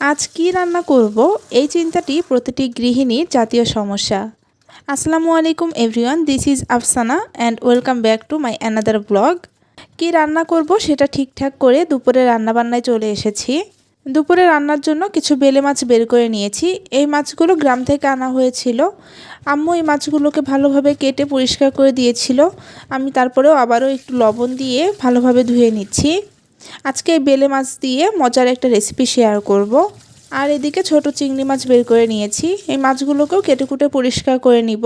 আজ কি রান্না করব? এই চিন্তাটি প্রতিটি গৃহিণীর জাতীয় সমস্যা। আসসালামু আলাইকুম everyone, this is Afsana and welcome back to my another blog. কি রান্না করব সেটা ঠিকঠাক করে দুপুরে রান্নাবান্নায় চলে এসেছি। দুপুরে রান্নার জন্য কিছু বেলে মাছ বের করে নিয়েছি। এই মাছগুলো গ্রাম থেকে আনা হয়েছিল। আম্মু এই মাছগুলোকে ভালোভাবে কেটে পরিষ্কার করে দিয়েছিল। আমি তারপরেও আবারও একটু লবণ দিয়ে ভালোভাবে ধুয়ে নিচ্ছি। আজকে এই বেলে মাছ দিয়ে মজার একটা রেসিপি শেয়ার করব। আর এদিকে ছোট চিংড়ি মাছ বের করে নিয়েছি এই মাছগুলোকেও কেটে কুটে পরিষ্কার করে নিব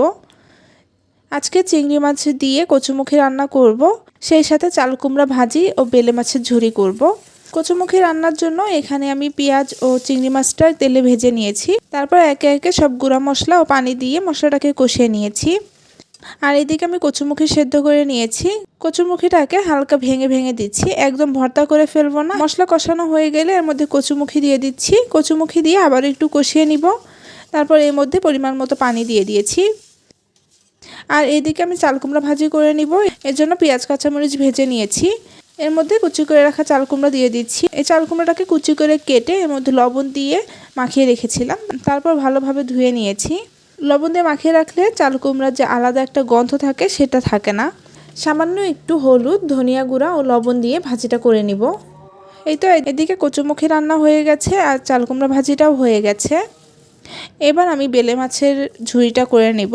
আজকে চিংড়ি মাছ দিয়ে কচুমুখী রান্না করব। সেই সাথে চাল কুমড়া ভাজি ও বেলে মাছের ঝুরি করব। কচুমুখী রান্নার জন্য এখানে আমি পেঁয়াজ ও চিংড়ি মাছটা তেলে ভেজে নিয়েছি তারপর একে একে সব গুঁড়া মশলা ও পানি দিয়ে মশলাটাকে কষিয়ে নিয়েছি আর এদিকে আমি কচুমুখি সেদ্ধ করে নিয়েছি। কচুমুখিটাকে হালকা ভেঙে ভেঙে দিচ্ছি। একদম ভর্তা করে ফেলব না। মশলা কষানো হয়ে গেলে এর মধ্যে কচুমুখী দিয়ে দিচ্ছি। কচুমুখী দিয়ে আবার একটু কষিয়ে নিব। তারপর এর মধ্যে পরিমাণ মতো পানি দিয়ে দিয়েছি। আর এদিকে আমি চাল কুমড়া ভাজি করে নিব। এর জন্য পেঁয়াজ, কাঁচামরিচ ভেজে নিয়েছি। এর মধ্যে কুচি করে রাখা চাল কুমড়া দিয়ে দিচ্ছি। এই চাল কুমড়াটাকে কুচি করে কেটে এর মধ্যে লবণ দিয়ে মাখিয়ে রেখেছিলাম। তারপর ভালোভাবে ধুয়ে নিয়েছি। লবণ দিয়ে মাখিয়ে রাখলে চাল কুমড়ার যে আলাদা একটা গন্ধ থাকে সেটা থাকে না। সামান্য একটু হলুদ, ধনিয়া গুঁড়া ও লবণ দিয়ে ভাজিটা করে নিব। এই তো এদিকে কচুমুখী রান্না হয়ে গেছে আর চাল কুমড়া ভাজিটাও হয়ে গেছে। এবার আমি বেলে মাছের ঝুড়িটা করে নেব।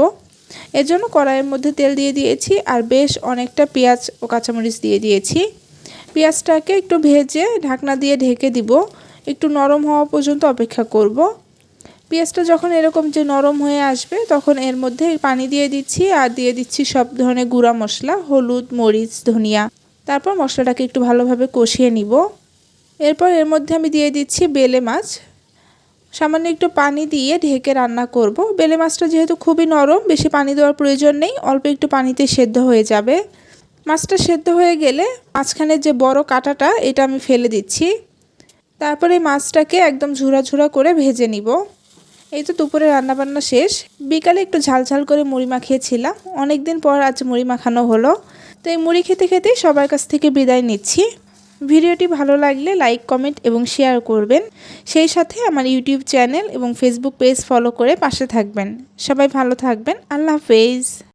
এর জন্য কড়াইয়ের মধ্যে তেল দিয়ে দিয়েছি আর বেশ অনেকটা পেঁয়াজ ও কাঁচামরিচ দিয়ে দিয়েছি। পেঁয়াজটাকে একটু ভেজে ঢাকনা দিয়ে ঢেকে দিব। একটু নরম হওয়া পর্যন্ত অপেক্ষা করব। পেঁয়াজটা যখন এরকম যে নরম হয়ে আসবে, তখন এর মধ্যে পানি দিয়ে দিচ্ছি আর দিয়ে দিচ্ছি সব ধরনের গুঁড়া মশলা, হলুদ, মরিচ, ধনিয়া। তারপর মশলাটাকে একটু ভালোভাবে কষিয়ে নিব। এরপর এর মধ্যে আমি দিয়ে দিচ্ছি বেলে মাছ। সামান্য একটু পানি দিয়ে ঢেকে রান্না করব। বেলে মাছটা যেহেতু খুবই নরম, বেশি পানি দেওয়ার প্রয়োজন নেই, অল্প একটু পানিতে সেদ্ধ হয়ে যাবে। মাছটা সেদ্ধ হয়ে গেলে মাঝখানের যে বড় কাঁটাটা, এটা আমি ফেলে দিচ্ছি। তারপরে মাছটাকে একদম ঝুরা ঝুরা করে ভেজে নিব। এই তো দুপুরে রান্নাবান্না শেষ। বিকালে একটু ঝাল ঝাল করে মুড়ি মাখিয়েছিলাম। অনেক দিন পর আজ মুড়ি মাখানো হলো। তো এই মুড়ি খেতে খেতেই সবার কাছ থেকে বিদায় নিচ্ছি। ভিডিওটি ভালো লাগলে লাইক, কমেন্ট এবং শেয়ার করবেন। সেই সাথে আমার ইউটিউব চ্যানেল এবং ফেসবুক পেজ ফলো করে পাশে থাকবেন। সবাই ভালো থাকবেন। আল্লাহ হাফেজ।